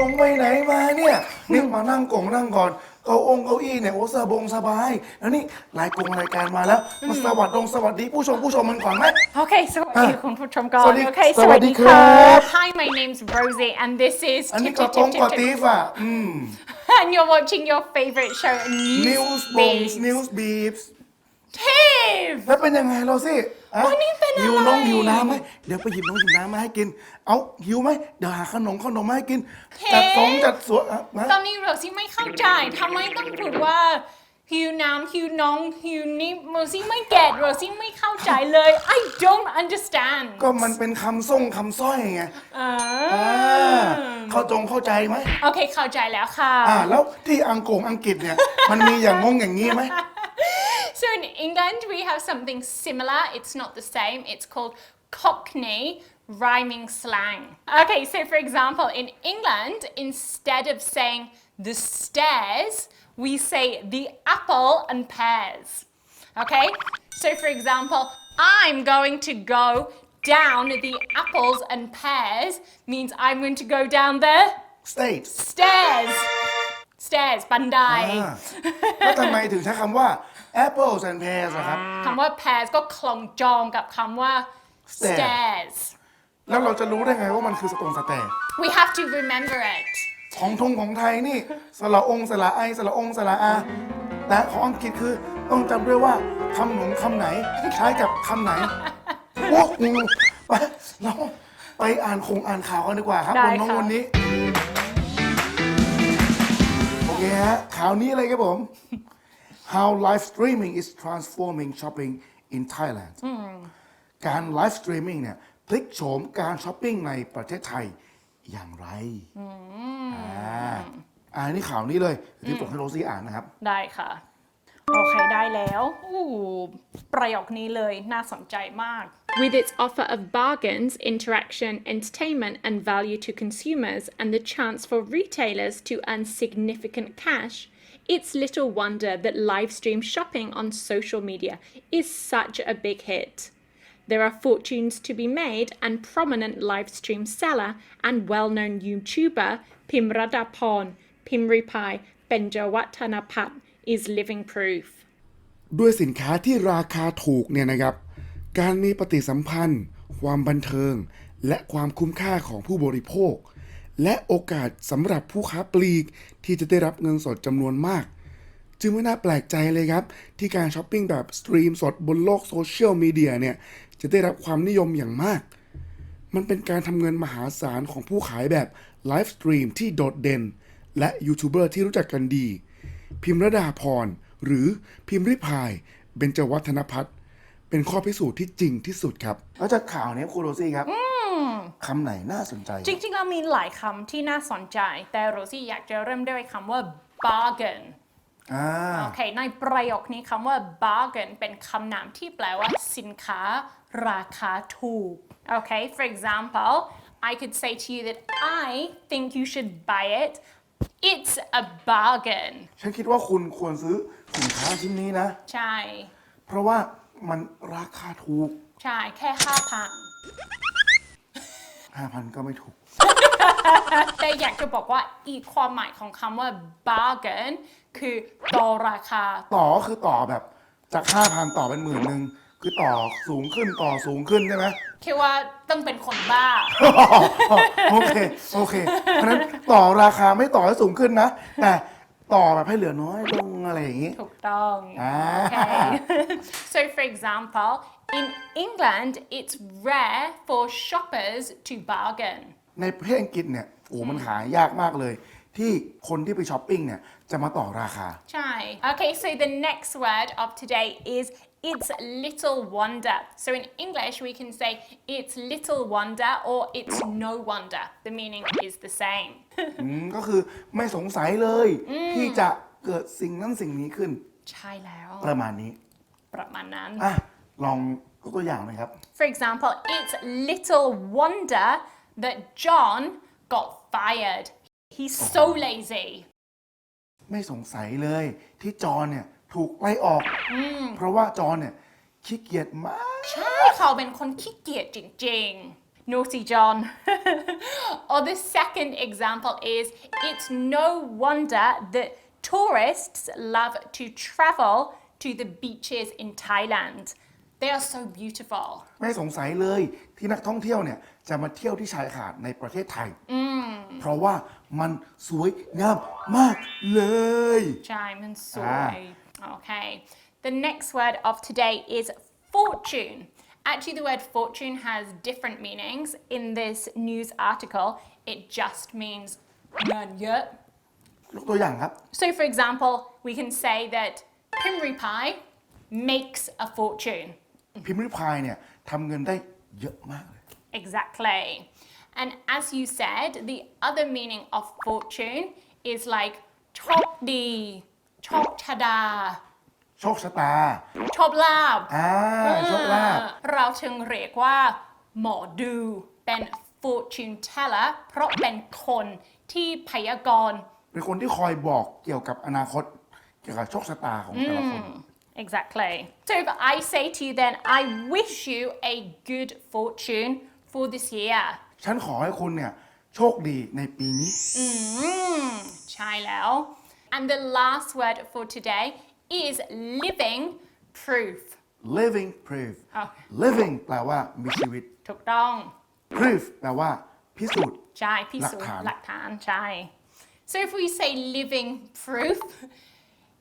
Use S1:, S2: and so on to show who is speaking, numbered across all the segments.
S1: ลงไปไหนมาเนี่ยนี่มานั่งกงนั่งก่อนเก้าองเก้าอี้เนี่ยโอ้สบงสบาย แล้วนี่รายกงรายการมาแล้วมาสวัสดงสวัสดีผู้ชมผู้ชมมันก่อนไหม
S2: Okay, so
S1: Ah.
S2: you can put from God.
S1: สวัสดี
S2: Okay,
S1: สวัสดี
S2: Sawadee
S1: ครับ
S2: Hi, my name's Rosie, and this is
S1: อันนี้
S2: Tip
S1: กระ
S2: Tip
S1: ตง
S2: Tip
S1: กระ
S2: Tip
S1: ตี
S2: Tip.
S1: ฟอะอืม
S2: And you're watching your favorite show,
S1: นิว
S2: News
S1: ส์บง
S2: Babes.
S1: นิวส์บีฟ
S2: Tip!
S1: แล้วเป็นยังไงเราสิ อะ
S2: วันนี้เป็นอะไร
S1: หิวน้องหิวน้ำไหมเดี๋ยวไปหยิบน้องหยิบน้ำมาให้กิน เอาหิวไหมเดี๋ยวหาขนมขนมมาให้กิน จัดสองจัดสวนอะมา
S2: ตอนนี้โรซี่ไม่เข้าใจทำไมต้องพูดว่าหิวน้ำหิวน้องหิวนี่โรซี่ไม่เก็ตโรซี่ไม่เข้าใจเลย I don't understand
S1: ก็มันเป็นคำส่งคำสร้อยไง
S2: อ่า
S1: อ่าเข้าจงเข้าใจไหม
S2: โอเคเข้าใจแล้วค่ะ
S1: อ่า แล้วที่อังกงอังกฤษเนี่ย มันมีอย่างงงอย่างนี้ไหม
S2: So in England, we have something similar. It's not the same. It's called Cockney rhyming slang. Okay, so for example, in England, instead of saying the stairs, we say the apple and pears. Okay, so for example, I'm going to go down the apples and pears means I'm going to go down the
S1: state
S2: stairs. Stairs, บันได
S1: อ่าแล้วทำไมถึงใช้คำว่า apples and pears อะครับ
S2: คำว่า pears ก็คล้องจองกับคำว่า
S1: Stair
S2: stairs
S1: แล้วเราจะรู้ได้ไงว่ามันคือสตรงสแตร์
S2: we have to remember it
S1: ของทงของไทยนี่ สระองสระไอสระองสระอาแต่ของอังกฤษคือต้องจำด้วยว่าคำหนุนคำไหนใช้กับคำไหนโอ้งงไปเราไปอ่านคงอ่านข่าวกันดีกว่าครับ
S2: ได้
S1: วันน้อง
S2: ค่ะ
S1: วันนี้โอเคฮะข่าวนี้เลยครับผม How live streaming is transforming shopping in Thailand การไลฟ์สตรีมมิ่งเนี่ยพลิกโฉมการช้อปปิ้งในประเทศไทยอย่างไรอ่าอ่านี่ข่าวนี้เลยที่ผมให้โรซี่อ่านนะครับ
S2: ได้ค่ะ โอเคได้แล้วอู้ประโยคนี้เลยน่าสนใจมาก
S3: With its offer of bargains, interaction, entertainment, and value to consumers, and the chance for retailers to earn significant cash, it's little wonder that live stream shopping on social media is such a big hit. There are fortunes to be made, and prominent live stream seller and well known YouTuber Pimrada Pon Pimripai Benjawatanapat is living proof.
S1: ด้วยสินค้าที่ราคาถูกเนี่ยนะครับ การมีปฏิสัมพันธ์ ความบันเทิง และความคุ้มค่าของผู้บริโภค และโอกาสสำหรับผู้ค้าปลีกที่จะได้รับเงินสดจำนวนมาก จึงไม่น่าแปลกใจเลยครับ ที่การช้อปปิ้งแบบสตรีมสดบนโลกโซเชียลมีเดียเนี่ย จะได้รับความนิยมอย่างมาก มันเป็นการทำเงินมหาศาลของผู้ขายแบบไลฟ์สตรีมที่โดดเด่น และยูทูบเบอร์ที่รู้จักกันดี พิมรดาพร หรือพิมริพาย เบญจวัฒนพัฒน์เป็นข้อพิสูจน์ที่จริงที่สุดครับ แล้วจากข่าวนี้ครูโรซี่ครับ คำไหนน่าสนใจ
S2: จริงๆแล้วมีหลายคำที่น่าสนใจ แต่โรซี่อยากจะเริ่มด้วยคำว่า bargain
S1: อ่า
S2: โอเค ในประโยคนี้คำว่า bargain เป็นคำนามที่แปลว่าสินค้าราคาถูก โอเค for example I could say to you that I think you should buy it it's a bargain
S1: ฉันคิดว่าคุณควรซื้อสินค้าชิ้นนี้นะ
S2: ใช่
S1: เพราะว่ามันราคาถูก
S2: ใช่ แค่ห้าพัน
S1: 5,000ก็ไม่ถูก
S2: แต่อยากจะบอกว่าอีกความหมายของคำว่า bargain คือต่อราคา
S1: ต่อก็คือต่อแบบจาก5,000ต่อเป็นหมื่นหนึ่งคือต่อสูงขึ้นต่อสูงขึ้นใช่ไหม
S2: คิดว่าต้องเป็นคนบ้า
S1: โอเคโอเคเพราะฉะนั้นต่อราคาไม่ต่อให้สูงขึ้นนะ แต่ต่อแบบให้เหลือน้อยลงอะไรอย่างนี้
S2: ถูกต้อง
S1: อ่า
S2: Okay. so, for example, in England, it's rare for shoppers to bargain.
S1: ในประเทศอังกฤษเนี่ยโอ้มันหายากมากเลย ที่คนที่ไปช้อปปิ้งเนี่ยจะมาต่อราคา
S2: Chai. Okay, so the next word of today is it's little wonder. So in English, we can say it's little wonder or it's no wonder. The meaning is the same.
S1: อืมก็คือไม่สงสัยเลยที่จะเกิดสิ่งนั้นสิ่งนี้ขึ้น
S2: Chai lao.
S1: ประมาณนี้
S2: Brahmanan.
S1: อะ ลองยกตัวอย่างหน่อยครับ
S2: For example, it's little wonder that John got fired. He's so lazy.
S1: ไม่สงสัยเลยที่จอห์นเนี่ย ถูกไล่ออก เพราะว่าจอห์นเนี่ยขี้เกียจมาก
S2: ใช่เขาเป็นคนขี้เกียจจริงๆ Naughty John. or the second example is it's no wonder that tourists love to travel to the beaches in Thailand. They are so beautiful.
S1: ไม่สงสัยเลยที่นักท่องเที่ยวเนี่ยจะมาเที่ยวที่ชายหาดในประเทศไทย เพราะว่ามันสวยงามมากเลย
S2: Chime soy. Okay. The next word of today is fortune. Actually, the word fortune has different meanings. In this news article, it just means none yet.
S1: ยกตัวอย่างครับ
S2: So, for example, we can say that Primrose Pie makes a fortune.
S1: พิมพ์ริพายเนี่ยทำเงินได้เยอะมากเลย
S2: Exactly. And as you said, the other meaning of fortune is like chok di, chok chada,
S1: โชคชะตา
S2: chop lab.
S1: อ่าโชคลาภ
S2: เราถึงเรียกว่าหมอดูเป็น fortune teller เพราะเป็นคนที่พยากรณ์
S1: เป็นคนที่คอยบอกเกี่ยวกับอนาคต เกี่ยวกับโชคชะตาของแต่ละคน
S2: Exactly. So if I say to you then, I wish you a good fortune for this year.
S1: ฉันขอให้คุณเนี่ยโชคดีในปีนี้
S2: ใช่แล้ว And the last word for today is living proof.
S1: living proof
S2: อ่ะ
S1: living แปลว่ามีชีวิต
S2: ถูกต้อง
S1: proof แปลว่าพิสูจน์
S2: ใช่พิสูจ
S1: หลักฐาน
S2: น์หลักฐานใช่ so if we say living proof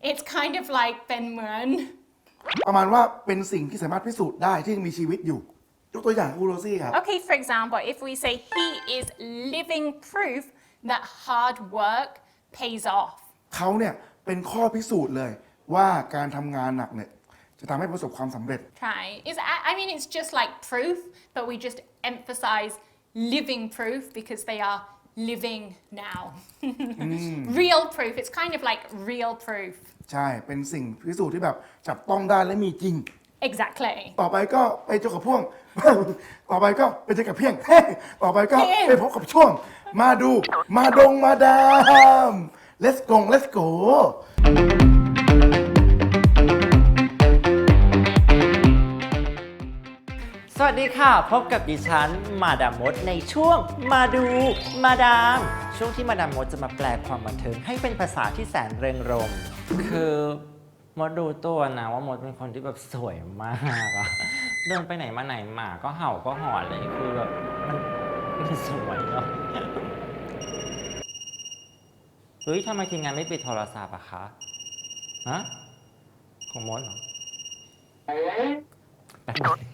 S2: it's kind of like เป็นเหมือน
S1: ประมาณว่าเป็นสิ่งที่สามารถพิสูจน์ได้ที่ยังมีชีวิตอยู่ ยกตัวอย่างคูโรซี่ครับ
S2: okay for example if we say he is living proof that hard work pays off
S1: เขาเนี่ยเป็นข้อพิสูจน์เลยว่าการทำงานหนักเนี่ยจะทำให้ประสบความสำเร็จ
S2: try is I I mean it's just like proof but we just emphasize living proof because they are living now real proof it's kind of like real proof
S1: ใช่ เป็นสิ่งพิสูจน์ที่แบบจับต้องได้และมีจริง
S2: exactly
S1: ต่อไปก็ไปเจอกับพ่วง ต่อไปก็ไปเจอกับเพียง ต่อไปก็
S2: เพียง
S1: ไปพบกับช่วง มาดู มาดงมาดาม let's go let's go
S4: สวัสดีค่ะ พบกับดิฉันมาดามมดในช่วงมาดูมาดาม ช่วงที่มาดามมดจะมาแปลความบันเทิงให้เป็นภาษาที่แสนเริงรมย์คือมดดูตัวนะว่ามดเป็นคนที่แบบสวยมากอะเดินไปไหนมาไหนหมาก็เห่าก็หอนเลยคือแบบมันมันสวยเนาะเฮ้ยทำไมทีมงานไม่ปิดโทรศัพท์อะคะฮะของมดเหรอแป๊บนึง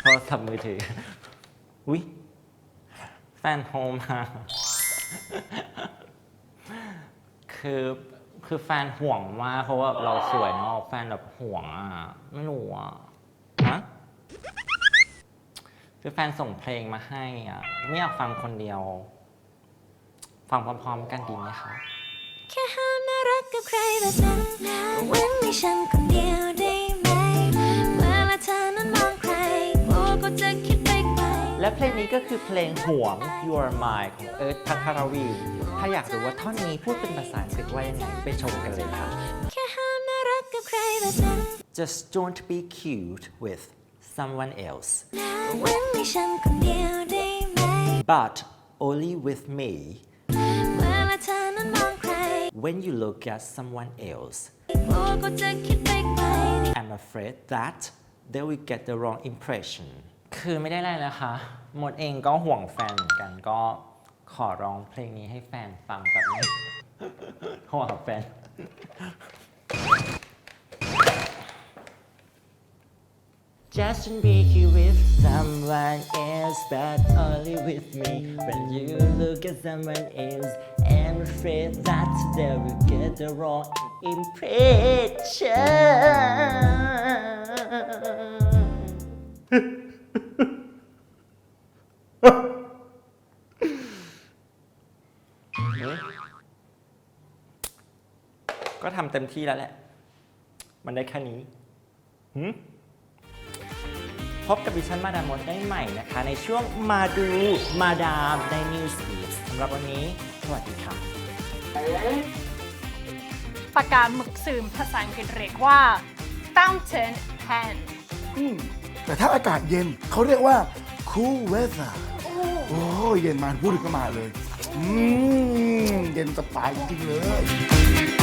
S4: โทรศัพท์มือถือ อุ้ยแฟนโทรมาคือคือแฟนห่วงมากเพราะว่าเราสวยเนอะแฟนแบบห่วงอะไม่รู้อะฮะคือแฟนส่งเพลงมาให้อะไม่อยากฟังคนเดียว ฟังพร้อมๆกันดีไหมคะ
S5: แค่ห้ามน่ารักกับใครแบบนั้นเว้นให้ฉันคน
S4: และเพลงนี้ก็คือเพลงห่วง You Are Mine ของเอิร์ธพัทรวี ถ้าอยากรู้ว่าท่อนนี้พูดเป็นภาษาอังกฤษว่ายังไงไปชมกันเลยค่ะ
S5: แค่ห้ามน่ารักกับใครแบบนั้น
S4: Just don't be cute with someone else
S5: เว้นให้ฉันคนเดียวได้ไหม
S4: but only with me
S5: เวลาเธอนั้นมองใคร
S4: when you look at someone else
S5: กลัวก็จะคิดไปไกล
S4: I'm afraid that they will get the wrong impression คือไม่ได้ไรนะคะ หมดเองก็ห่วงแฟนเหมือนกันก็ขอร้องเพลงนี้ให้แฟนฟังแบบนี้ห่วงแฟน Just don't be here with someone else, but only with me. When you look at someone else, I'm afraid that they will get the wrong impression. ก็ทำเต็มที่แล้วแหละ มันได้แค่นี้หืมพบกับดิฉันมาดามมดได้ใหม่นะคะ ในช่วงมาดูมาดามใน News Eats สำหรับวันนี้ สวัสดีค่ะ
S2: ปากกาหมึกซึมภาษาอังกฤษเรียกว่า fountain pen
S1: อืมแต่ถ้าอากาศเย็นเขาเรียกว่า cool cool weather โอ้ยเย็นมาพูดถึงก็มาเลย อืม เย็นสบายจริงๆเลย